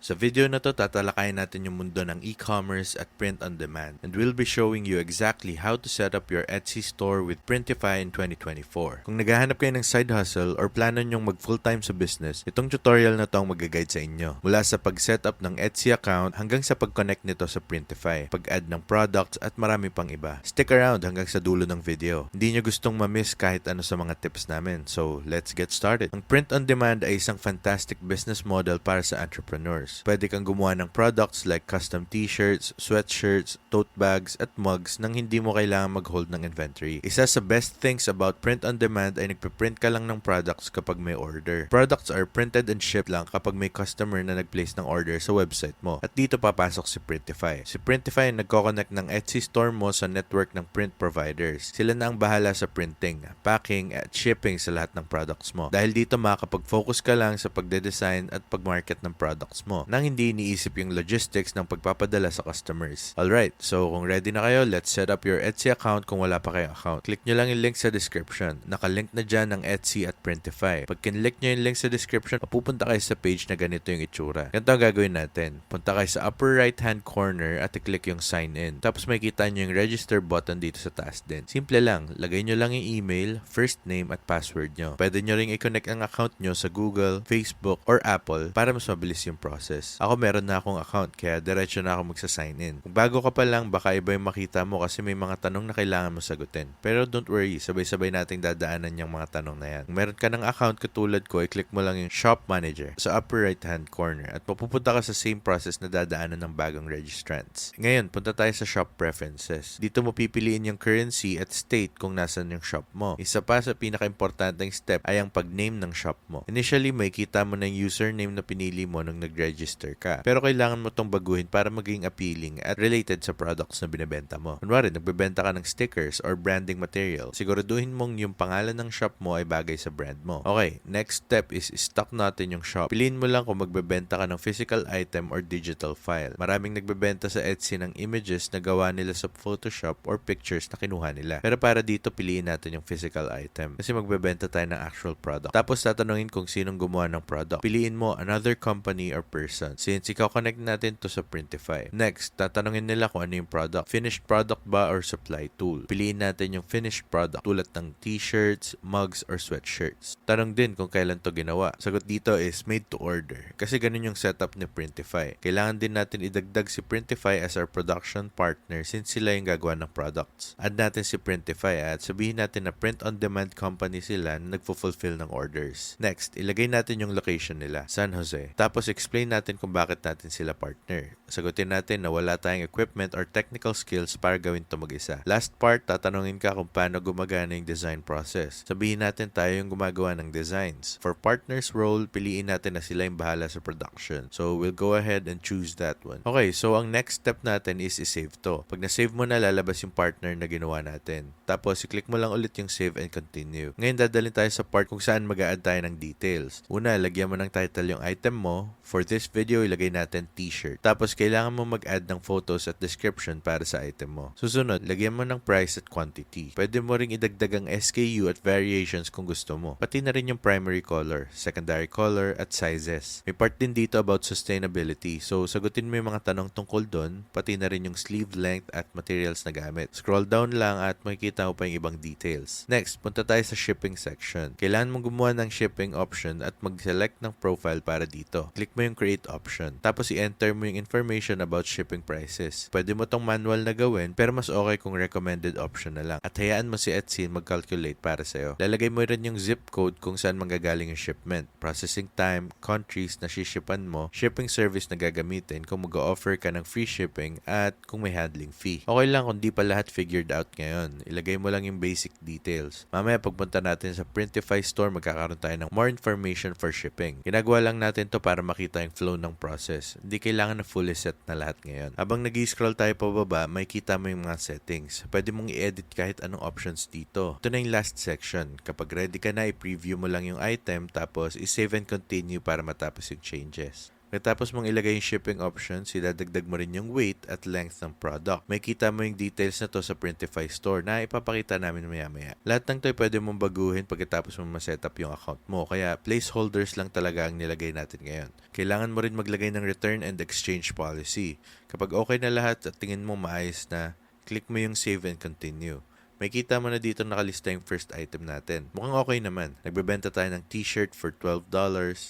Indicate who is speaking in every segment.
Speaker 1: Sa video na to, tatalakayin natin yung mundo ng e-commerce at print on demand. And we'll be showing you exactly how to set up your Etsy store with Printify in 2024. Kung naghahanap kayo ng side hustle or plano nyong mag full-time sa business, itong tutorial na to ang mag-guide sa inyo. Mula sa pag-set up ng Etsy account hanggang sa pag-connect nito sa Printify, pag-add ng products at marami pang iba. Stick around hanggang sa dulo ng video. Hindi nyo gustong ma-miss kahit ano sa mga tips namin. So, let's get started. Ang print on demand ay isang fantastic business model para sa entrepreneurs. Pwede kang gumawa ng products like custom t-shirts, sweatshirts, tote bags, at mugs nang hindi mo kailangan mag-hold ng inventory. Isa sa best things about print on demand ay nagpiprint ka lang ng products kapag may order. Products are printed and shipped lang kapag may customer na nag-place ng order sa website mo. At dito papasok si Printify. Si Printify ay nagko-connect ng Etsy store mo sa network ng print providers. Sila na ang bahala sa printing, packing, at shipping sa lahat ng products mo. Dahil dito makakapag-focus ka lang sa pagde-design at pag-market ng products mo nang hindi iniisip yung logistics ng pagpapadala sa customers. Alright, so kung ready na kayo, let's set up your Etsy account kung wala pa kayong account. Click nyo lang yung link sa description. Nakalink na dyan ng Etsy at Printify. Pag kinlik nyo yung link sa description, mapupunta kayo sa page na ganito yung itsura. Ganito ang gagawin natin. Punta kayo sa upper right hand corner at i-click yung sign in. Tapos makikita nyo yung register button dito sa taas din. Simple lang. Lagay nyo lang yung email, first name at password nyo. Pwede nyo ring i-connect ang account nyo sa Google, Facebook, or Apple para mas mabilis yung process. Ako meron na akong account kaya diretso na ako magsa-sign in. Kung bago ka pa lang, baka iba yung makita mo kasi may mga tanong na kailangan mo sagutin. Pero don't worry, sabay-sabay nating dadaanan yung mga tanong na yan. Kung meron ka ng account katulad ko, i-click mo lang yung Shop Manager sa upper right hand corner at mapupunta ka sa same process na dadaanan ng bagong registrants. Ngayon, punta tayo sa Shop Preferences. Dito mo pipiliin yung currency at state kung nasan yung shop mo. Isa pa sa pinaka-importanteng step ay ang pag-name ng shop mo. Initially, may kita mo ng username na pinili mo nung nag-register ka. Pero kailangan mo tong baguhin para maging appealing at related sa products na binebenta mo. Kunwari, nagbebenta ka ng stickers or branding material. Siguraduhin mong yung pangalan ng shop mo ay bagay sa brand mo. Okay, next step is stock natin yung shop. Piliin mo lang kung magbebenta ka ng physical item or digital file. Maraming nagbebenta sa Etsy ng images na gawa nila sa Photoshop or pictures na kinuha nila. Pero para dito, piliin natin yung physical item. Kasi magbebenta tayo ng actual product. Tapos tatanungin kung sinong gumawa ng product. Piliin mo another company or person. Since ikaw connect natin to sa Printify. Next, tatanungin nila kung ano yung product. Finished product ba or supply tool? Piliin natin yung finished product tulad ng t-shirts, mugs, or sweatshirts. Tanong din kung kailan to ginawa. Sagot dito is made to order. Kasi ganun yung setup ni Printify. Kailangan din natin idagdag si Printify as our production partner since sila yung gagawa ng products. Add natin si Printify at sabihin natin na print-on-demand company sila na nagfo-fulfill ng orders. Next, ilagay natin yung location nila, San Jose. Tapos explain natin kung bakit natin sila partner. Sagutin natin na wala tayong equipment or technical skills para gawin to mag-isa. Last part, tatanungin ka kung paano gumagana yung design process. Sabihin natin tayo yung gumagawa ng designs. For partners role, piliin natin na sila yung bahala sa production. So, we'll go ahead and choose that one. Okay, so ang next step natin is i-save to. Pag na-save mo na, lalabas yung partner na ginawa natin. Tapos, i-click mo lang ulit yung save and continue. Ngayon, dadalhin tayo sa part kung saan mag add tayo ng details. Una, lagyan mo ng title yung item mo. For this video, ilagay natin t-shirt. Tapos, kailangan mo mag-add ng photos at description para sa item mo. Susunod, lagyan mo ng price at quantity. Pwede mo ring idagdag ang SKU at variations kung gusto mo. Pati na rin yung primary color, secondary color, at sizes. May part din dito about sustainability. So, sagutin mo yung mga tanong tungkol doon, pati na rin yung sleeve length at materials na gamit. Scroll down lang at makikita mo pa yung ibang details. Next, punta tayo sa shipping section. Kailangan mong gumawa ng shipping option at mag-select ng profile para dito. Click mo yung create option. Tapos i-enter mo yung information about shipping prices. Pwede mo tong manual na gawin pero mas okay kung recommended option na lang. At hayaan mo si Etsy mag-calculate para sa'yo. Lalagay mo rin yung zip code kung saan manggagaling yung shipment. Processing time, countries na shishipan mo, shipping service na gagamitin kung mag-offer ka ng free shipping at kung may handling fee. Okay lang kung di pa lahat figured out ngayon. Ilagay mo lang yung basic details. Mamaya pagpunta natin sa Printify store, magkakaroon tayo ng more information for shipping. Ginagawa lang natin to para makita yung flow ng process. Hindi kailangan na fully set na lahat ngayon. Habang nag scroll tayo pababa, may kita mo yung mga settings. Pwede mong i-edit kahit anong options dito. Ito na yung last section. Kapag ready ka na, i-preview mo lang yung item tapos i-save and continue para matapos yung changes. Pagkatapos mong ilagay yung shipping options, idadagdag mo rin yung weight at length ng product. May kita mo yung details na to sa Printify store na ipapakita namin maya-maya. Lahat ng to ay pwede mong baguhin pagkatapos mo ma-setup yung account mo. Kaya placeholders lang talaga ang nilagay natin ngayon. Kailangan mo rin maglagay ng return and exchange policy. Kapag okay na lahat at tingin mo maayos na, click mo yung save and continue. May kita mo na dito nakalista yung first item natin. Mukhang okay naman. Nagbebenta tayo ng t-shirt for $12.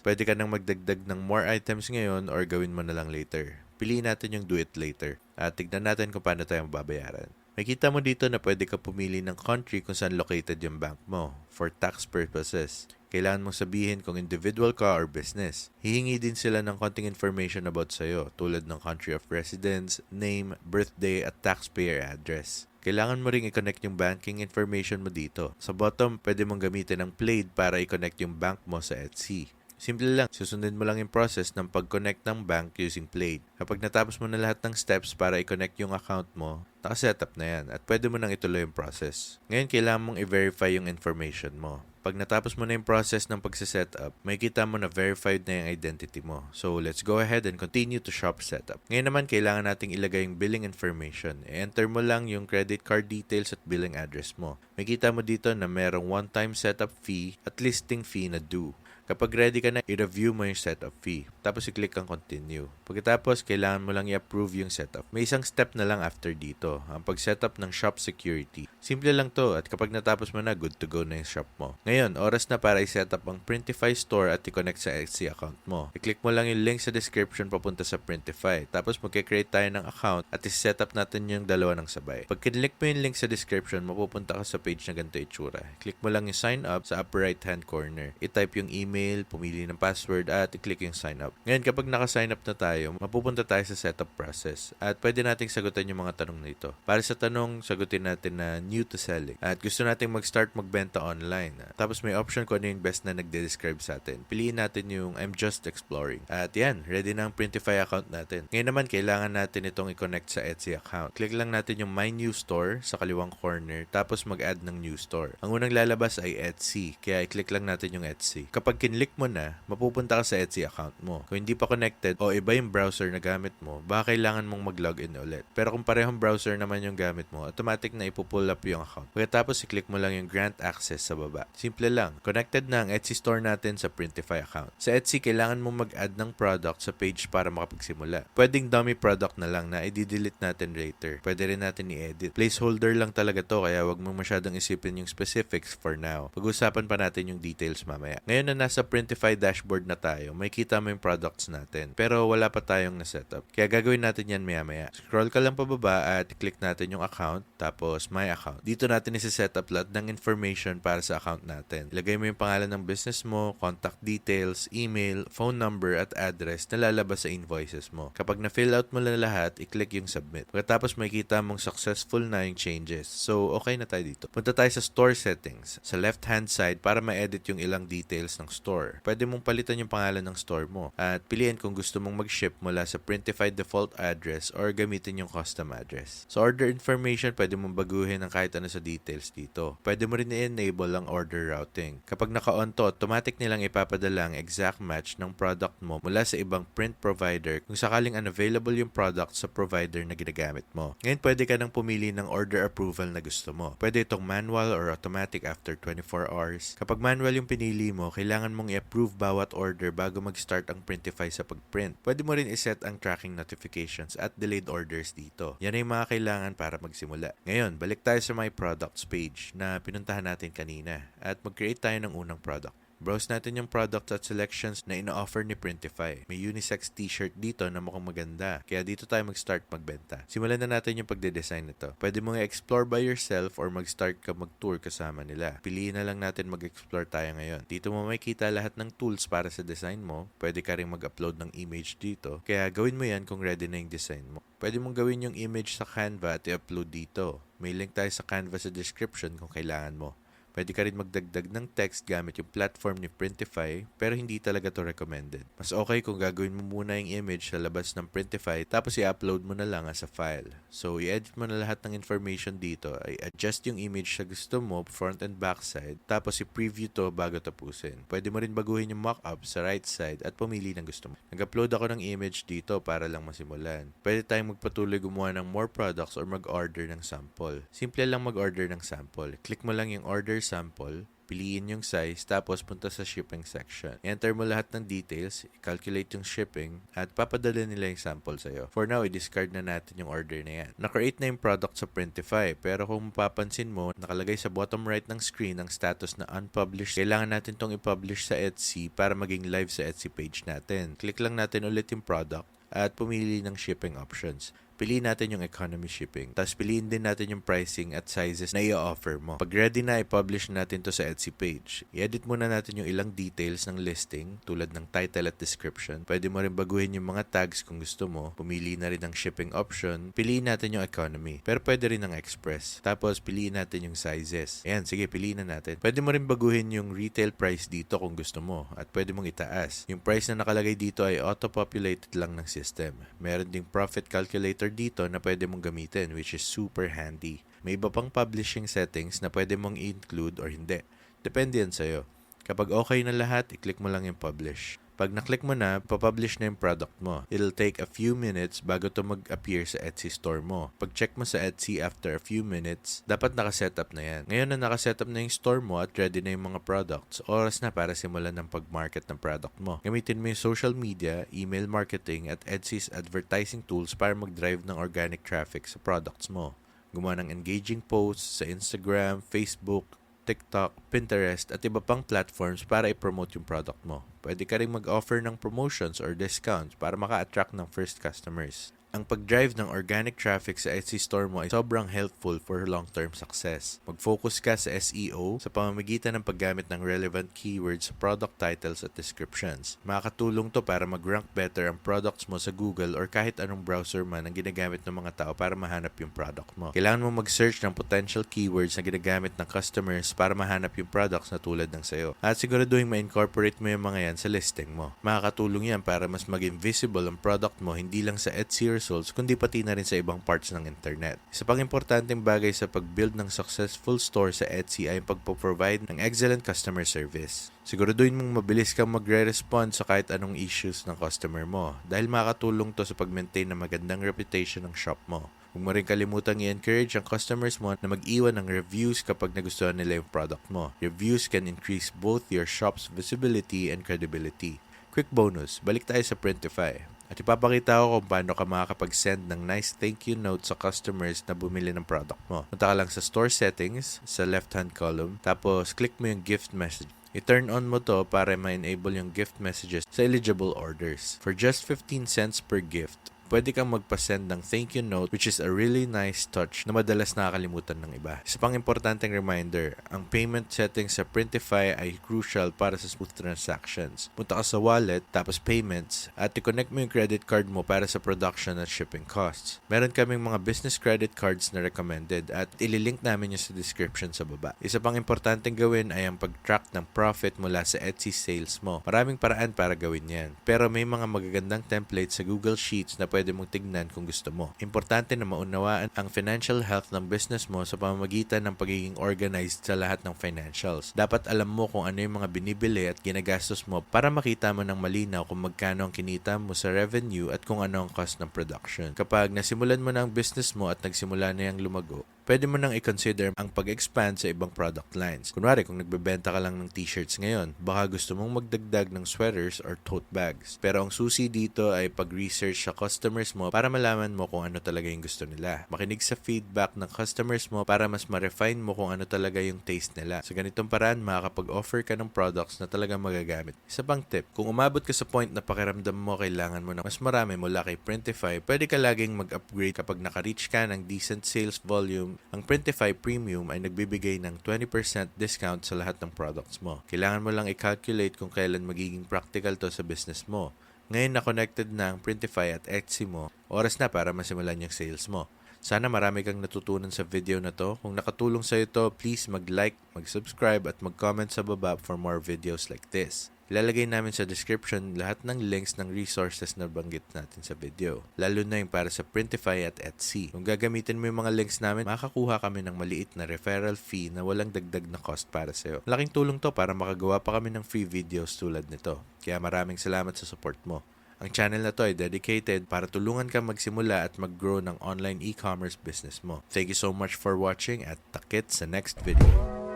Speaker 1: Pwede ka nang magdagdag ng more items ngayon or gawin mo na lang later. Piliin natin yung do it later. At tignan natin kung paano tayo mababayaran. May kita mo dito na pwede ka pumili ng country kung saan located yung bank mo for tax purposes. Kailangan mong sabihin kung individual ka or business. Hihingi din sila ng konting information about sa'yo tulad ng country of residence, name, birthday at taxpayer address. Kailangan mo ring i-connect yung banking information mo dito. Sa bottom, pwede mong gamitin ang Plaid para i-connect yung bank mo sa Etsy. Simple lang, susundin mo lang yung process ng pag-connect ng bank using Plaid. Kapag natapos mo na lahat ng steps para i-connect yung account mo, nakasetup na yan at pwede mo nang ituloy yung process. Ngayon, kailangan mong i-verify yung information mo. Pag natapos mo na yung process ng pagsiset up, may kita mo na verified na yung identity mo. So, let's go ahead and continue to shop setup. Ngayon naman, kailangan nating ilagay yung billing information. I-enter mo lang yung credit card details at billing address mo. May kita mo dito na merong one-time setup fee at listing fee na due. Kapag ready ka na, i-review mo yung setup fee. Tapos i-click ang continue. Pagkatapos, kailangan mo lang i-approve yung setup. May isang step na lang after dito, ang pag-setup ng shop security. Simple lang to at kapag natapos mo na, good to go na yung shop mo. Ngayon, oras na para i-setup ang Printify store at i-connect sa Etsy account mo. I-click mo lang yung link sa description papunta sa Printify. Tapos magkikreate tayo ng account at i-setup natin yung dalawa ng sabay. Pag kinlik mo yung link sa description, mapupunta ka sa page na ganito itsura. Click mo lang yung sign up sa upper right hand corner. I-type yung email email, pumili ng password at i-click yung sign up. Ngayon, kapag naka-sign up na tayo, mapupunta tayo sa setup process at pwede nating sagutin yung mga tanong nito. Para sa tanong, sagutin natin na new to selling at gusto nating mag-start magbenta online. Tapos may option kung ano yung best na nagde-describe sa atin. Piliin natin yung I'm just exploring. At yan, ready na ang Printify account natin. Ngayon naman, kailangan natin itong i-connect sa Etsy account. Click lang natin yung My New Store sa kaliwang corner tapos mag-add ng new store. Ang unang lalabas ay Etsy, kaya i-click lang natin yung Etsy. Kapag kinlik mo na, mapupunta ka sa Etsy account mo. Kung hindi pa connected o iba yung browser na gamit mo, baka kailangan mong mag-login ulit. Pero kung parehong browser naman yung gamit mo, automatic na ipupull up yung account. Pagkatapos, i-click mo lang yung grant access sa baba. Simple lang. Connected na ang Etsy store natin sa Printify account. Sa Etsy, kailangan mong mag-add ng product sa page para makapagsimula. Pwedeng dummy product na lang na i-delete natin later. Pwede rin natin i-edit. Placeholder lang talaga to, kaya wag mong masyadong isipin yung specifics for now. Pag-usapan pa natin yung details mamaya. Ngayon na nasa Printify dashboard na tayo, may kita mo yung products natin. Pero wala pa tayong na-setup. Kaya gagawin natin yan maya-maya. Scroll ka lang pababa at click natin yung account, tapos my account. Dito natin isi-setup lahat ng information para sa account natin. Ilagay mo yung pangalan ng business mo, contact details, email, phone number at address na lalabas sa invoices mo. Kapag na-fill out mo na lahat, i-click yung submit. Pagkatapos makikita mong successful na yung changes. So, okay na tayo dito. Punta tayo sa store settings. Sa left-hand side para ma-edit yung ilang details ng store. Pwede mong palitan yung pangalan ng store mo at piliin kung gusto mong mag-ship mula sa Printify default address or gamitin yung custom address. Sa order information, pwede mong baguhin ang kahit ano sa details dito. Pwede mo rin i-enable ang order routing. Kapag naka-on to, automatic nilang ipapadala ang exact match ng product mo mula sa ibang print provider kung sakaling unavailable yung product sa provider na ginagamit mo. Ngayon, pwede ka nang pumili ng order approval na gusto mo. Pwede itong manual or automatic after 24 hours. Kapag manual yung pinili mo, kailangan mong i-approve bawat order bago mag-start ang Printify sa pag-print. Pwede mo rin iset ang tracking notifications at delayed orders dito. Yan ay mga kailangan para magsimula. Ngayon, balik tayo sa My Products page na pinuntahan natin kanina at mag-create tayo ng unang product. Browse natin yung product at selections na ino-offer ni Printify. May unisex t-shirt dito na mukhang maganda. Kaya dito tayo mag-start magbenta. Simulan na natin yung pagde-design nito. Pwede mo explore by yourself or mag-start ka mag-tour kasama nila. Piliin na lang natin mag-explore tayo ngayon. Dito mo makikita lahat ng tools para sa design mo. Pwede ka rin mag-upload ng image dito. Kaya gawin mo yan kung ready na yung design mo. Pwede mong gawin yung image sa Canva at i-upload dito. May link tayo sa Canva sa description kung kailangan mo. Pwede ka rin magdagdag ng text gamit yung platform ni Printify pero hindi talaga to recommended. Mas okay kung gagawin mo muna yung image sa labas ng Printify tapos i-upload mo na lang as a file. So, i-edit mo na lahat ng information dito. I adjust yung image sa gusto mo, front and back side, tapos i-preview to bago tapusin. Pwede mo rin baguhin yung mockup sa right side at pumili ng gusto mo. Nag-upload ako ng image dito para lang masimulan. Pwede tayong magpatuloy gumawa ng more products or mag-order ng sample. Simple lang mag-order ng sample. Click mo lang yung order sample, piliin yung size, tapos punta sa shipping section. Enter mo lahat ng details, calculate yung shipping, at papadala nila yung sample sa'yo. For now, i-discard na natin yung order na yan. Na-create na yung product sa Printify, pero kung mapapansin mo, nakalagay sa bottom right ng screen ang status na unpublished. Kailangan natin tong i-publish sa Etsy para maging live sa Etsy page natin. Click lang natin ulit yung product at pumili ng shipping options piliin natin yung economy shipping. Tapos piliin din natin yung pricing at sizes na i-offer mo. Pag ready na, i-publish natin to sa Etsy page. I-edit muna natin yung ilang details ng listing tulad ng title at description. Pwede mo rin baguhin yung mga tags kung gusto mo. Pumili na rin ng shipping option. Piliin natin yung economy. Pero pwede rin ng express. Tapos piliin natin yung sizes. Ayan, sige, piliin na natin. Pwede mo rin baguhin yung retail price dito kung gusto mo. At pwede mong itaas. Yung price na nakalagay dito ay auto-populated lang ng system. Meron ding profit calculator dito na pwede mong gamitin which is super handy. May iba pang publishing settings na pwede mong i-include or hindi. Depende yan sa'yo. Kapag okay na lahat, i-click mo lang yung publish. Pag na-click mo na, papublish na yung product mo. It'll take a few minutes bago to mag-appear sa Etsy store mo. Pag check mo sa Etsy after a few minutes, dapat nakasetup na yan. Ngayon na nakasetup na yung store mo at ready na yung mga products, oras na para simulan ng pag-market ng product mo. Gamitin mo yung social media, email marketing at Etsy's advertising tools para mag-drive ng organic traffic sa products mo. Gumawa ng engaging posts sa Instagram, Facebook, TikTok, Pinterest at iba pang platforms para i-promote yung product mo. Pwede ka rin mag-offer ng promotions or discounts para maka-attract ng first customers. Ang pag-drive ng organic traffic sa Etsy store mo ay sobrang helpful for long-term success. Mag-focus ka sa SEO sa pamamagitan ng paggamit ng relevant keywords sa product titles at descriptions. Makakatulong to para mag-rank better ang products mo sa Google or kahit anong browser man ang ginagamit ng mga tao para mahanap yung product mo. Kailangan mo mag-search ng potential keywords na ginagamit ng customers para mahanap yung products na tulad ng sayo. At siguraduhin ma-incorporate mo yung mga yan sa listing mo. Makakatulong yan para mas maging visible ang product mo hindi lang sa Etsy results kundi pati na rin sa ibang parts ng internet. Isa pang importanteng bagay sa pag-build ng successful store sa Etsy ay ang pagpo-provide ng excellent customer service. Siguraduhin mong mabilis kang magre-respond sa kahit anong issues ng customer mo dahil makakatulong to sa pag-maintain ng magandang reputation ng shop mo. Huwag mo rin kalimutang i-encourage ang customers mo na mag-iwan ng reviews kapag nagustuhan nila yung product mo. Reviews can increase both your shop's visibility and credibility. Quick bonus, balik tayo sa Printify. At ipapakita ko kung paano ka makakapag-send ng nice thank you note sa customers na bumili ng product mo. Punta ka lang sa store settings, sa left-hand column, tapos click mo yung gift message. I-turn on mo to para ma-enable yung gift messages sa eligible orders. For just 15 cents per gift, pwede kang magpasend ng thank you note which is a really nice touch na madalas nakakalimutan ng iba. Isa pang importanteng reminder, ang payment settings sa Printify ay crucial para sa smooth transactions. Punta ka sa wallet, tapos payments, at i-connect mo yung credit card mo para sa production at shipping costs. Meron kaming mga business credit cards na recommended at ililink namin yung sa description sa baba. Isa pang importanteng gawin ay ang pag-track ng profit mula sa Etsy sales mo. Maraming paraan para gawin yan. Pero may mga magagandang templates sa Google Sheets na pwede mong tignan kung gusto mo. Importante na maunawaan ang financial health ng business mo sa pamamagitan ng pagiging organized sa lahat ng financials. Dapat alam mo kung ano yung mga binibili at ginagastos mo para makita mo ng malinaw kung magkano ang kinita mo sa revenue at kung ano ang cost ng production. Kapag nasimulan mo na ang business mo at nagsimula na yung lumago, pwede mo nang i-consider ang pag-expand sa ibang product lines. Kunwari, kung nagbebenta ka lang ng t-shirts ngayon, baka gusto mong magdagdag ng sweaters or tote bags. Pero ang susi dito ay pag-research sa customers mo para malaman mo kung ano talaga yung gusto nila. Makinig sa feedback ng customers mo para mas ma-refine mo kung ano talaga yung taste nila. Sa ganitong paraan, makakapag-offer ka ng products na talagang magagamit. Isa pang tip, kung umabot ka sa point na pakiramdam mo kailangan mo na mas marami mula kay Printify, pwede ka laging mag-upgrade kapag naka-reach ka ng decent sales volume ang Printify Premium ay nagbibigay ng 20% discount sa lahat ng products mo. Kailangan mo lang i-calculate kung kailan magiging practical to sa business mo. Ngayon na connected na ang Printify at Etsy mo, oras na para masimulan yung sales mo. Sana marami kang natutunan sa video na to. Kung nakatulong sa ito, please mag-like, mag-subscribe at mag-comment sa baba for more videos like this. Ilalagay namin sa description lahat ng links ng resources na banggit natin sa video. Lalo na yung para sa Printify at Etsy. Kung gagamitin mo yung mga links namin, makakakuha kami ng maliit na referral fee na walang dagdag na cost para sa'yo. Laking tulong to para makagawa pa kami ng free videos tulad nito. Kaya maraming salamat sa support mo. Ang channel na to ay dedicated para tulungan ka magsimula at mag-grow ng online e-commerce business mo. Thank you so much for watching at takit sa next video.